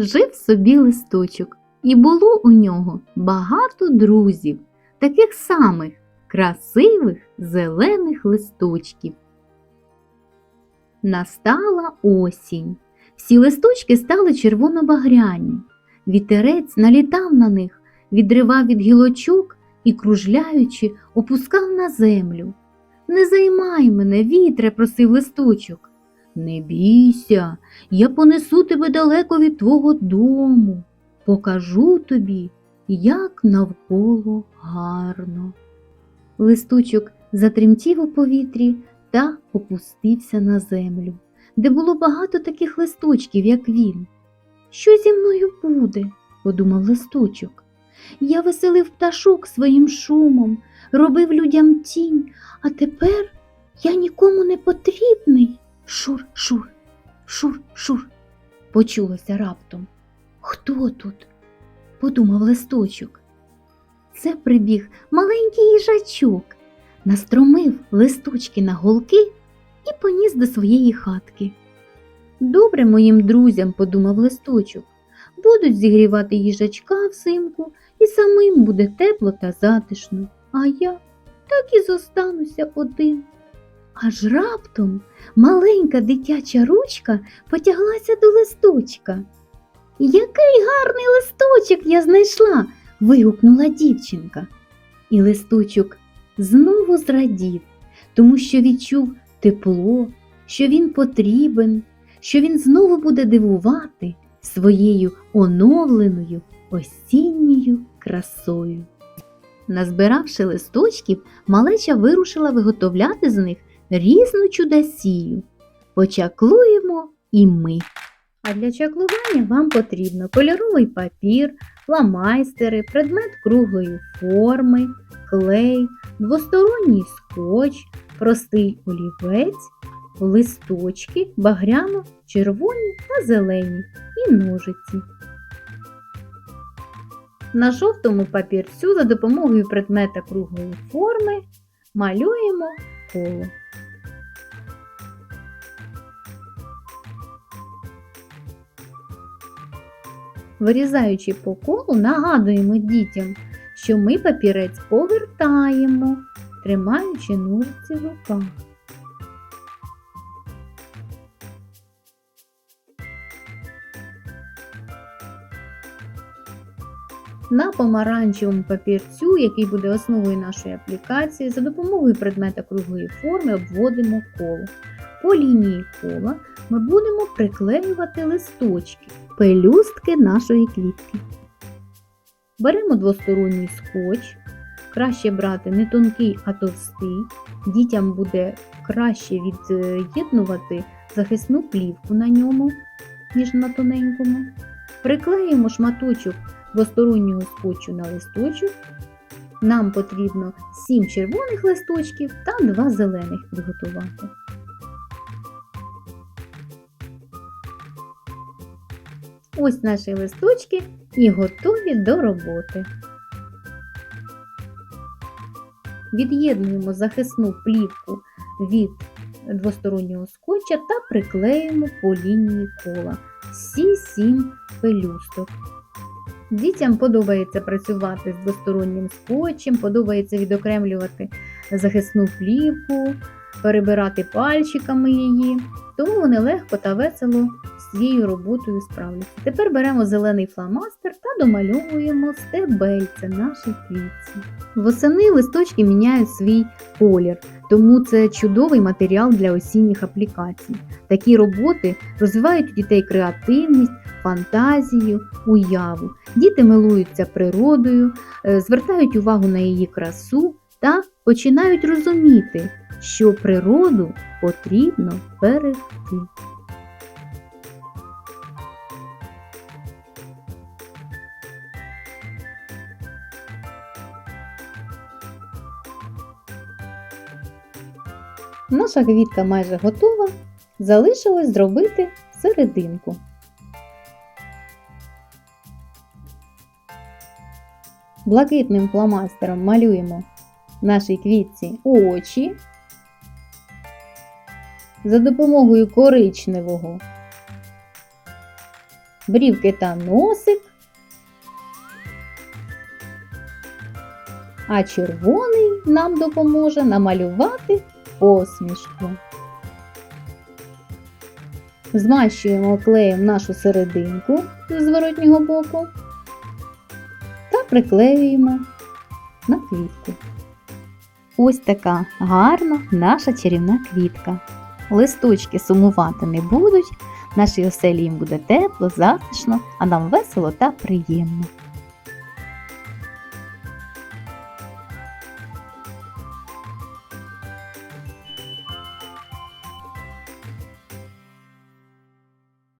Жив собі листочок, і було у нього багато друзів, таких самих красивих зелених листочків. Настала осінь. Всі листочки стали червоно-багряні. Вітерець налітав на них, відривав від гілочок і, кружляючи, опускав на землю. Не займай мене, вітре, просив листочок. Не бійся, я понесу тебе далеко від твого дому, покажу тобі, як навколо гарно. Листочок затремтів у повітрі та опустився на землю, де було багато таких листочків, як він. Що зі мною буде? подумав листочок. Я веселив пташок своїм шумом, робив людям тінь, а тепер я нікому не потрібний. Шур, шур, шур, шур. Почулося раптом. Хто тут? подумав листочок. Це прибіг маленький їжачок, настромив листочки на голки і поніс до своєї хатки. Добре моїм друзям, подумав листочок, будуть зігрівати їжачка взимку, і самим буде тепло та затишно, а я так і зостануся один. Аж раптом маленька дитяча ручка потяглася до листочка. Який гарний листочок я знайшла. вигукнула дівчинка. І листочок знову зрадів, тому що відчув тепло, що він потрібен, що він знову буде дивувати своєю оновленою осінньою красою. Назбиравши листочків, малеча вирушила виготовляти з них різну чудосію. Почаклуємо і ми. А для чаклування вам потрібно кольоровий папір, фломайстери, предмет круглої форми, клей, двосторонній скотч, простий олівець, листочки, багряно, червоні та зелені і ножиці. На жовтому папірцю за допомогою предмета круглої форми малюємо коло. Вирізаючи по колу, нагадуємо дітям, що ми папірець повертаємо, тримаючи ножиці в руках. На помаранчевому папірцю, який буде основою нашої аплікації, за допомогою предмета круглої форми обводимо коло. По лінії кола ми будемо приклеювати листочки, пелюстки нашої квітки. Беремо двосторонній скотч. Краще брати не тонкий, а товстий. Дітям буде краще від'єднувати захисну плівку на ньому, ніж на тоненькому. Приклеїмо шматочок двостороннього скотчу на листочок. Нам потрібно 7 червоних листочків та 2 зелених підготувати. Ось наші листочки і готові до роботи. Від'єднуємо захисну плівку від двостороннього скотча та приклеїмо по лінії кола всі 7 пелюсток. Дітям подобається працювати з двостороннім скотчем, подобається відокремлювати захисну плівку, перебирати пальчиками її, тому вони легко та весело з цією роботою справляться. Тепер беремо зелений фломастер та домальовуємо стебельце нашій квітці. Восени листочки міняють свій колір, тому це чудовий матеріал для осінніх аплікацій. Такі роботи розвивають у дітей креативність, фантазію, уяву. Діти милуються природою, е, звертають увагу на її красу та починають розуміти, що природу потрібно берегти. Наша квітка майже готова. Залишилось зробити серединку. Блакитним фломастером малюємо нашій квітці очі. За допомогою коричневого брівки та носик. А червоний нам допоможе намалювати посмішку. Змащуємо клеєм нашу серединку з зворотнього боку та приклеюємо на квітку. Ось така гарна наша чарівна квітка. Листочки сумувати не будуть, нашій оселі їм буде тепло, затишно, а нам весело та приємно.